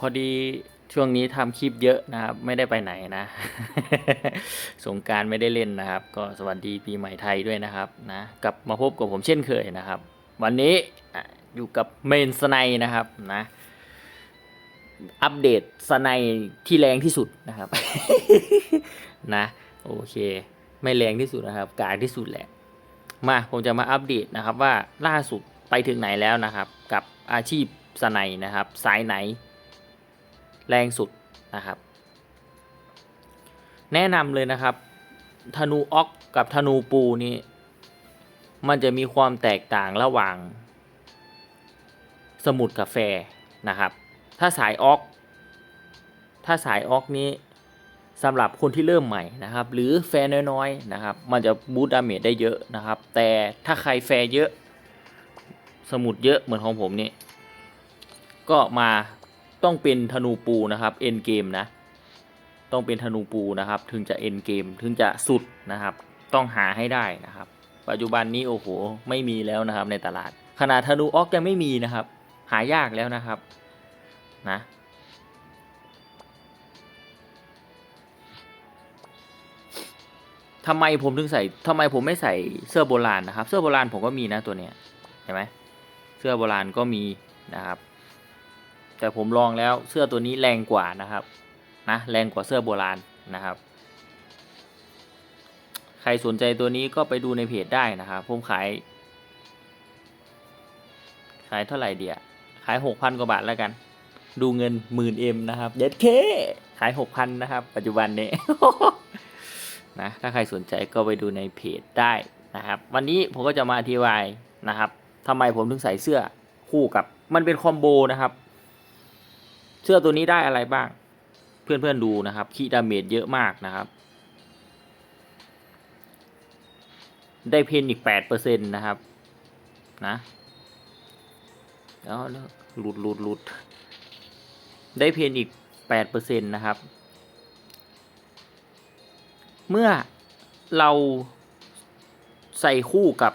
พอดีช่วงนี้ทำคลิปเยอะนะครับ ไม่ได้ไปไหนนะ สงการไม่ได้เล่นนะครับ ก็สวัสดีปีใหม่ไทยด้วยนะครับนะกลับมาพบกับผมเช่นเคยนะครับ วันนี้อะอยู่กับเมนสไนนะครับนะอัปเดตสไนที่แรงที่สุดนะครับ นะโอเค ไม่แรงที่สุดนะครับกลางที่สุดแหละ มาผมจะมาอัปเดตนะครับว่าล่าสุดไปถึงไหนแล้วนะครับ กับอาชีพสไนนะครับ สายไหน แรงสุดนะครับ แนะนำเลยนะครับธนูออกกับธนูปูนี่มันจะมีความแตกต่างระหว่าง สมุดกับแฟนะครับ ถ้าสายออก ถ้าสายออกนี้สำหรับคนที่เริ่มใหม่นะครับ หรือแฟร์น้อยๆนะครับ มันจะบูตดาเมจได้เยอะนะครับ แต่ถ้าใครแฟร์เยอะ สมุดเยอะเหมือนของผมนี่ก็มา ต้องเป็นธนูปูนะครับเอ็นเกมนะ ต้องเป็นธนูปูนะครับ ถึงจะเอ็นเกมถึงจะสุดนะครับ ต้องหาให้ได้นะครับ ปัจจุบันนี้โอ้โหไม่มีแล้วนะครับในตลาด ขนาดธนูออกยังไม่มีนะครับ หายากแล้วนะครับนะทำไมผมถึงใส่ทำไมผมไม่ใส่เสื้อโบราณนะครับ เสื้อโบราณผมก็มีนะตัวเนี้ยเห็นไหมเสื้อโบราณก็มีนะครับ แต่ผมลองแล้วเสื้อตัวนี้แรงกว่านะครับนะแรงกว่าเสื้อโบราณนะครับ ใครสนใจตัวนี้ก็ไปดูในเพจได้นะครับผมขาย ขายเท่าไหร่เดียขายหกพันกว่าบาทแล้วกัน ดูเงินหมื่นเอ็มนะครับเด็ดเคขายหกพันนะครับ ปัจจุบันนี้นะถ้าใครสนใจก็ไปดูในเพจได้นะครับ วันนี้ผมก็จะมาอธิบายนะครับทำไมผมถึงใส่เสื้อคู่กับมันเป็นคอมโบนะครับ เสื้อตัวนี้ได้อะไรบ้าง เพื่อนๆดูนะครับคีดาเมจเยอะมากนะครับ ได้เพนอีกแปดเปอร์เซ็นต์นะครับ นะแล้วแล้วหลุดหลุดหลุดได้เพนอีกแปดเปอร์เซ็นต์นะครับ เมื่อเราใส่คู่กับ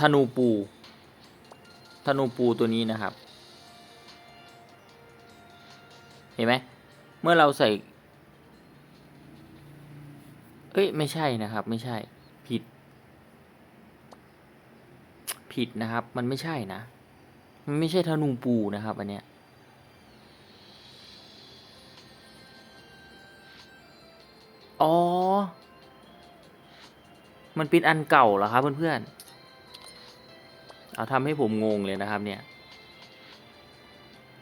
ธนูปูธนูปูตัวนี้นะครับ เห็นไหมเมื่อเราใส่เอ้ยไม่ใช่นะครับ ไม่ใช่ผิด ผิดนะครับ มันไม่ใช่นะ มันไม่ใช่ธนูปูนะครับอันเนี้ยอ๋อ มันเป็นอันเก่าเหรอครับเพื่อนๆ เอาทำให้ผมงงเลยนะครับเนี่ย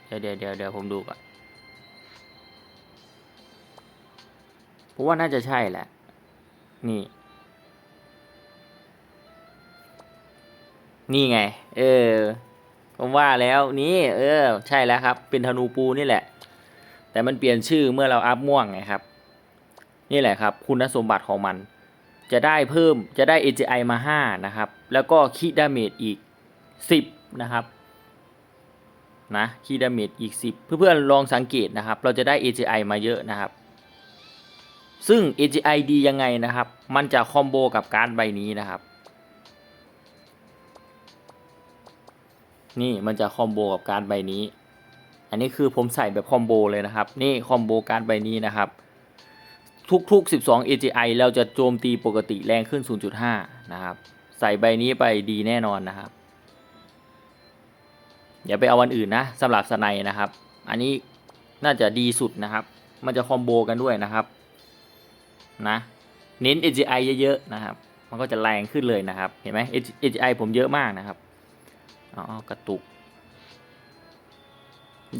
เดี๋ยวเดี๋ยวเดี๋ยวเดี๋ยวผมดูก่อน ผมว่าน่าจะใช่แหละ นี่ นี่ไง เออ ผมว่าแล้วนี่ เออ ใช่แล้วครับ เป็นธนูปูนี่แหละ แต่มันเปลี่ยนชื่อเมื่อเราอัพม่วงไงครับ นี่แหละครับ คุณสมบัติของมัน จะได้เพิ่มจะได้ AGI มา 5 นะครับ แล้วก็คีดาเมจอีก 10 นะครับนะคีดาเมจอีก 10 เพื่อนๆลองสังเกตนะครับ เราจะได้ AGI มาเยอะนะครับ ซึ่ง AGI ดียังไงนะครับ มันจะคอมโบกับการใบนี้นะครับ นี่มันจะคอมโบกับการใบนี้ อันนี้คือผมใส่แบบคอมโบเลยนะครับ นี่คอมโบการใบนี้นะครับ ทุกๆ 12 AGI เราจะโจมตีปกติแรงขึ้น 0.5 นะครับ ใส่ใบนี้ไปดีแน่นอนนะครับ อย่าไปเอาวันอื่นนะสำหรับสไนนะครับ อันนี้น่าจะดีสุดนะครับ มันจะคอมโบกันด้วยนะครับ นะเน้น AGI เยอะๆนะครับ มันก็จะแรงขึ้นเลยนะครับ เห็นไหม AGI ผมเยอะมากนะครับอ๋อกระตุก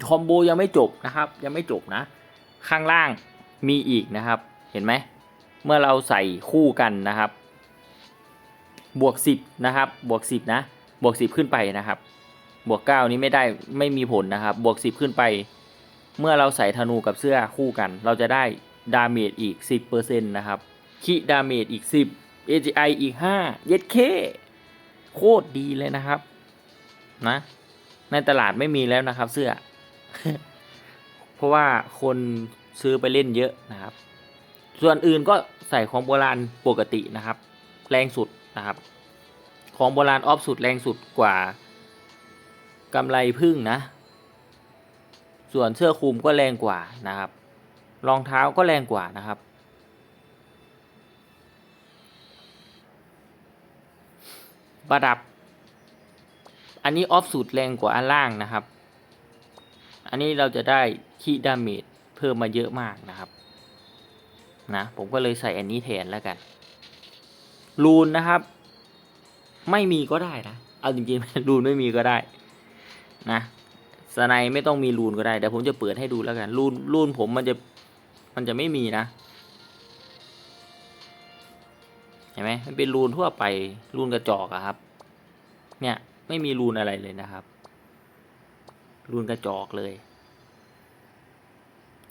คอมโบยังไม่จบนะครับ ยังไม่จบนะ ข้างล่างมีอีกนะครับ เห็นไหม เมื่อเราใส่คู่กันนะครับ บวกสิบนะครับ บวกสิบนะ บวกสิบขึ้นไปนะครับ บวกเก้านี้ไม่ได้ไม่มีผลนะครับ บวกสิบขึ้นไป เมื่อเราใส่ธนูกับเสื้อคู่กัน เราจะได้ ดาเมจอีกสิบเปอร์เซ็นะครับคิดาเมจอีกสิบ AGI อีกห้าเย็ดเคโคตรดีเลยนะครับ นะ ในตลาดไม่มีแล้วนะครับ เสื้อ เพราะว่าคนซื้อไปเล่นเยอะนะครับ ส่วนอื่นก็ใส่ของโบราณปกตินะครับ แรงสุดนะครับ ของโบราณออฟสุดแรงสุดกว่ากำไรพึ่งนะ ส่วนเสื้อคลุมก็แรงกว่านะครับ รองเท้าก็แรงกว่านะครับ ประดับ อันนี้ออฟสูตรแรงกว่าอันล่างนะครับ อันนี้เราจะได้คีดาเมจเพิ่มมาเยอะมากนะครับ นะ ผมก็เลยใส่อันนี้แทนแล้วกัน รูนนะครับ ไม่มีก็ได้นะ เอาจริงๆ รูนไม่มีก็ได้ นะสไนไม่ต้องมีรูนก็ได้แต่ผมจะเปิดให้ดูแล้วกัน รูนรูนผมมันจะ มันจะไม่มีนะ เห็นไหมมันเป็นรูนทั่วไป รูนกระจอกอะครับ เนี่ยไม่มีรูนอะไรเลยนะครับ รูนกระจอกเลย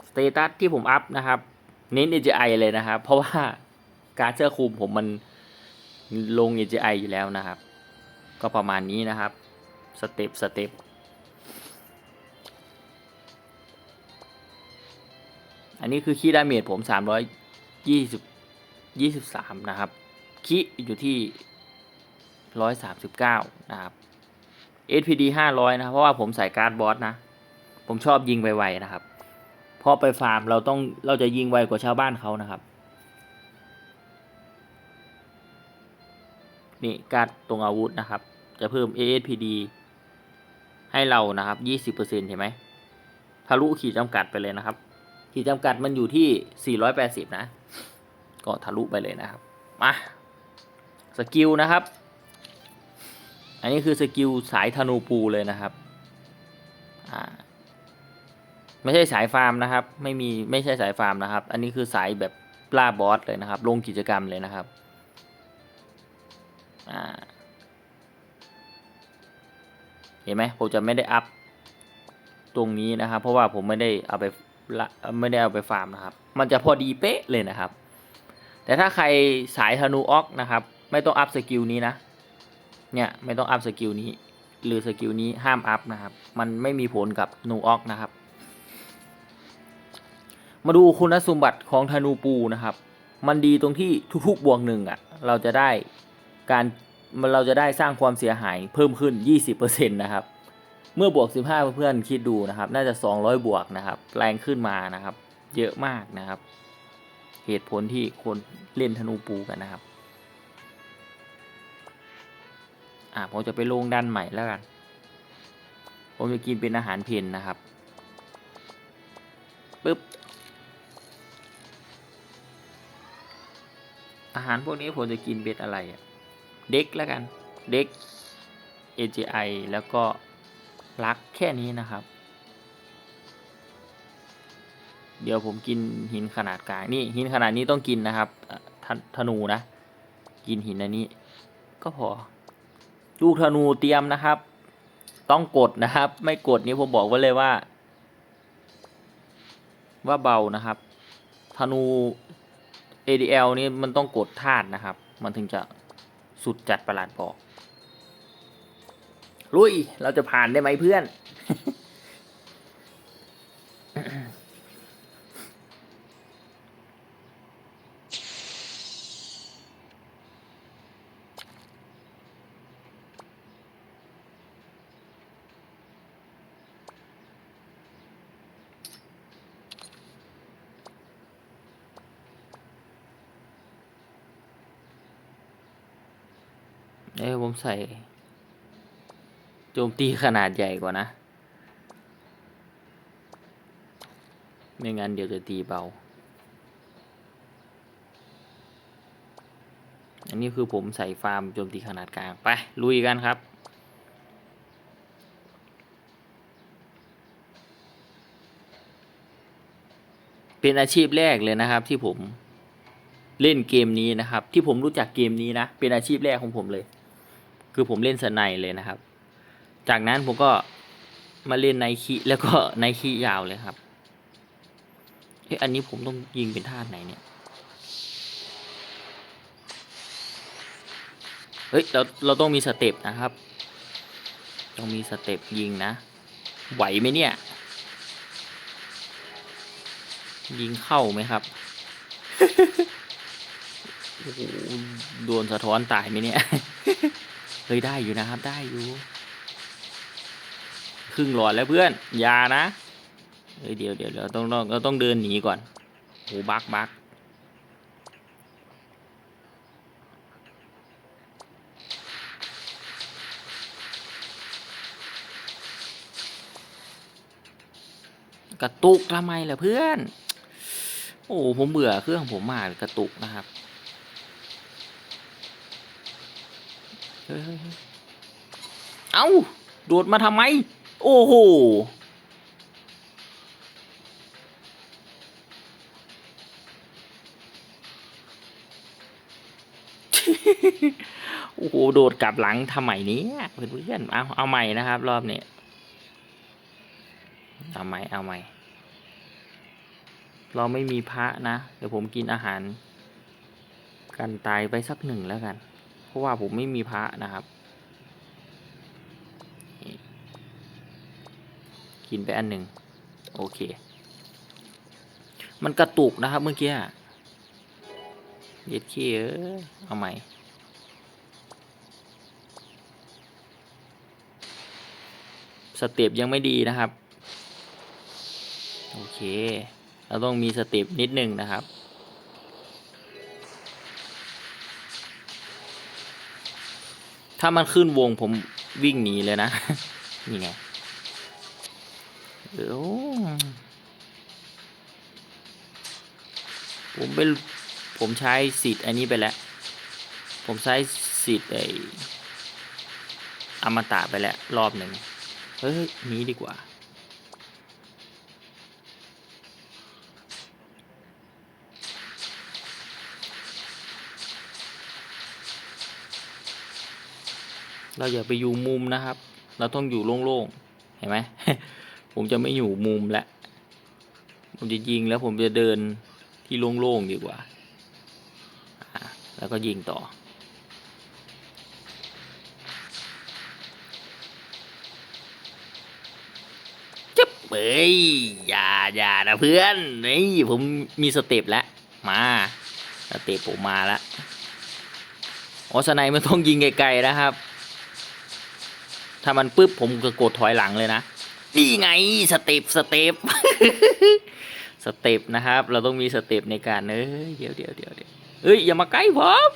สเตตัสที่ผมอัพนะครับ เน้น AGI เลยนะครับ เพราะว่าการเสื้อคุมผมมันลง AGI อยู่แล้วนะครับ ก็ประมาณนี้นะครับ สเต็ปสเต็ป อันนี้คือคีดาเมจผมสามร้อยยี่สิบยี่สิบสามนะครับ คีอยู่ที่ร้อยสามสิบเก้านะครับ SPD ห้าร้อยนะเพราะว่าผมใส่การ์ดบอสนะ ผมชอบยิงไวๆนะครับเพราะไปฟาร์มเราต้องเราจะยิงไวกว่าชาวบ้านเขานะครับ นี่การ์ดตรงอาวุธนะครับ จะเพิ่ม ASPD ให้เรานะครับยี่สิบเปอร์เซ็นเห็นไหมทะลุขีดจำกัดไปเลยนะครับ ขีดจำกัดมันอยู่ที่ 480 นะ ก็ทะลุไปเลยนะครับ มาสกิลนะครับ อันนี้คือสกิลสายธนูปูเลยนะครับ อ่า ไม่ใช่สายฟาร์มนะครับ ไม่มีไม่ใช่สายฟาร์มนะครับ อันนี้คือสายแบบล่าบอสเลยนะครับ ลงกิจกรรมเลยนะครับ อ่า เห็นไหมผมจะไม่ได้อัพตรงนี้นะครับ เพราะว่าผมไม่ได้เอาไป ไม่ได้เอาไปฟาร์มนะครับ มันจะพอดีเป๊ะเลยนะครับ แต่ถ้าใครสายธนูออกนะครับ ไม่ต้องอัพสกิลนี้นะ เนี่ยไม่ต้องอัพสกิลนี้ หรือสกิลนี้ห้ามอัพนะครับ มันไม่มีผลกับนูออกนะครับ มาดูคุณสมบัติของธนูปูนะครับ มันดีตรงที่ทุกๆบวกหนึ่งอะ เราจะได้การมันเราจะได้สร้างความเสียหายเพิ่มขึ้น 20%นะครับ เมื่อบวก 15 เพื่อนๆคิดดูนะครับ น่าจะ 200 บวกนะครับ แรงขึ้นมานะครับ เยอะมากนะครับ เหตุผลที่คนเล่นธนูปูกันนะครับ อ่าผมจะไปลงดันใหม่แล้วกัน ผมจะกินเป็นอาหารเพนนะครับปึ๊บอาหารพวกนี้ผมจะกินเป็นอะไรอะเด็กแล้วกัน เด็ก AGI แล้วก็ รักแค่นี้นะครับ เดี๋ยวผมกินหินขนาดกลางนี่หินขนาดนี้ต้องกินนะครับเอ่อธนธนูนะ กินหินอันนี้ ก็พอ ลูกธนูเตรียมนะครับ ต้องกดนะครับ ไม่กดนี้ผมบอกไว้เลยว่า ว่าเบานะครับ ธนู ADL นี่มันต้องกดธาตุนะครับ มันถึงจะสุดจัดประหลาดบอก ลุย เราจะผ่านได้ไหมเพื่อน เอ้ผมใส่ โจมตีขนาดใหญ่กว่านะ ไม่งั้นเดี๋ยวจะตีเบา อันนี้คือผมใส่ฟาร์มโจมตีขนาดกลาง ไป ลุยกันครับเป็นอาชีพแรกเลยนะครับที่ผมเล่นเกมนี้นะครับ ที่ผมรู้จักเกมนี้นะ เป็นอาชีพแรกของผมเลย คือผมเล่นสไนเลยนะครับ จากนั้นผมก็มาเล่นไนคีแล้วก็ไนคียาวเลยครับเฮ้ยอันนี้ผมต้องยิงเป็นท่าไหนเนี่ย เฮ้ย เรา เราต้องมีสเต็ปนะครับ ต้องมีสเต็ปยิงนะ ไหวไหมเนี่ย ยิงเข้าไหมครับโอ้โหโดนสะท้อนตายไหมเนี่ย เฮ้ย ได้อยู่นะครับ ได้อยู่ ครึ่งหลอดแล้วเพื่อนอยานะเฮ้ยเดี๋ยวเดี๋ยวเราต้องเราต้องเดินหนีก่อนโหบักบักกระตุกทำไมล่ะเพื่อน โอ้ผมเบื่อเครื่องผมมากกระตุกนะครับเฮ้ยเฮ้ยเฮ้ยเอ้า โดดมาทำไม โอ้โห โอ้โห โดดกลับหลังทำไมเนี้เพื่อนๆเอาเอาใหม่นะครับ รอบนี้ เอาใหม่ เอาใหม่ เราไม่มีพระนะ เดี๋ยวผมกินอาหาร กันตายไปสักหนึ่งแล้วกัน เพราะว่าผมไม่มีพระนะครับ กินไปอันหนึ่งโอเค มันกระตุกนะครับเมื่อกี้เย็ดขี้เออเอาใหม่สเต็ปยังไม่ดีนะครับ โอเค เราต้องมีสเต็ปนิดนึงนะครับ ถ้ามันขึ้นวงผมวิ่งหนีเลยนะ นี่ไง โอ้ผมไปผมใช้สิทธิ์อันนี้ไปแล้ว ผมใช้สิทธิ์ไออมตะไปแล้ว รอบหนึ่งเฮ้ยนี้ดีกว่า เราอย่าไปอยู่มุมนะครับ เราต้องอยู่โล่งๆ เห็นไหม ผมจะไม่อยู่มุมแล้วผมจะยิงแล้วผมจะเดินที่โล่งๆดีกว่า แล้วก็ยิงต่อ จับเอ้ย อย่าอย่านะเพื่อนนี่ผมมีสเต็ปแล้ว มาสเต็ปผมมาแล้วอ๋อสไนไม่ต้องยิงไกลๆนะครับ ถ้ามันปุ๊บผมก็กดถอยหลังเลยนะ นี่ไงสเต็ปสเต็ปสเต็ปนะครับ เราต้องมีสเต็ปในการเอ้ยเดี๋ยวเดี๋ยวเดี๋ยวเดี๋ยวเอ้ยอย่ามาใกล้ผม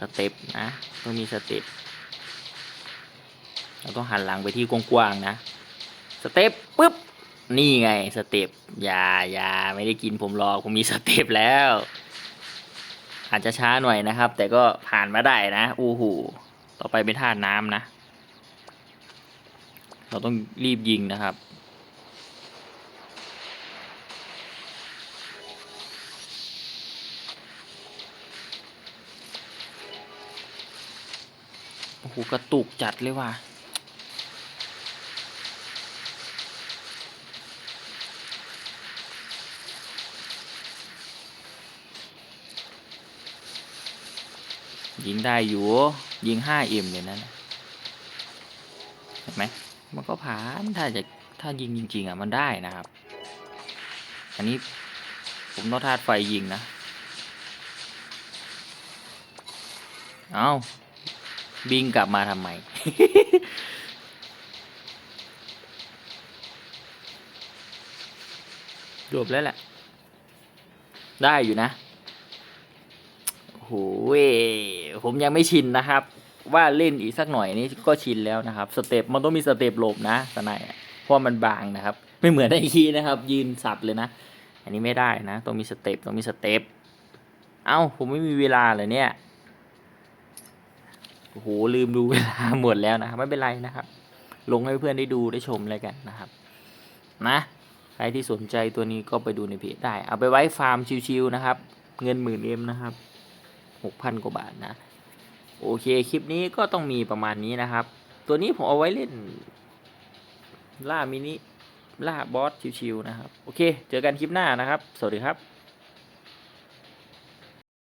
สเต็ปนะต้องมีสเต็ปเราต้องหันหลังไปที่กว้างๆนะสเต็ปปุ๊บนี่ไงสเต็ปอย่าอย่าไม่ได้กินผมหรอกผมมีสเต็ปแล้ว อาจจะช้าหน่อยนะครับ แต่ก็ผ่านมาได้นะอู้หูต่อไปเป็นท่าน้ำนะ เราต้องรีบยิงนะครับ โอ้โห กระตุกจัดเลยว่ะยิงได้อยู่ ยิง 5M เลยนะเห็นไหม มันก็ผ่านถ้าจะถ้ายิงจริง ๆ อะ มันได้นะครับ อันนี้ผมต้องธาตุไฟยิงนะ เอาบิงกลับมาทำไม จบแล้วแหละ ได้อยู่นะโอ้โหเวผมยังไม่ชินนะครับ ว่าเล่นอีกสักหน่อยนี้ก็ชินแล้วนะครับสเต็ปมันต้องมีสเต็ปหลบนะสนายเพราะมันบางนะครับ ไม่เหมือนไอคีนะครับ ยืนสับเลยนะ อันนี้ไม่ได้นะต้องมีสเต็ปต้องมีสเต็ปเอ้าผมไม่มีเวลาเลยเนี่ยโอ้โหลืมดูเวลาหมดแล้วนะครับไม่เป็นไรนะครับ ลงให้เพื่อนได้ดูได้ชมอะไรกันนะครับ นะใครที่สนใจตัวนี้ก็ไปดูในเพจได้ เอาไปไว้ฟาร์มชิวๆนะครับ เงินหมื่นเอ็มนะครับหกพันกว่าบาทนะ โอเคคลิปนี้ก็ต้องมีประมาณนี้นะครับ ตัวนี้ผมเอาไว้เล่น ล่ามินิล่าบอสชิวๆนะครับ โอเค เจอกันคลิปหน้านะครับ สวัสดีครับ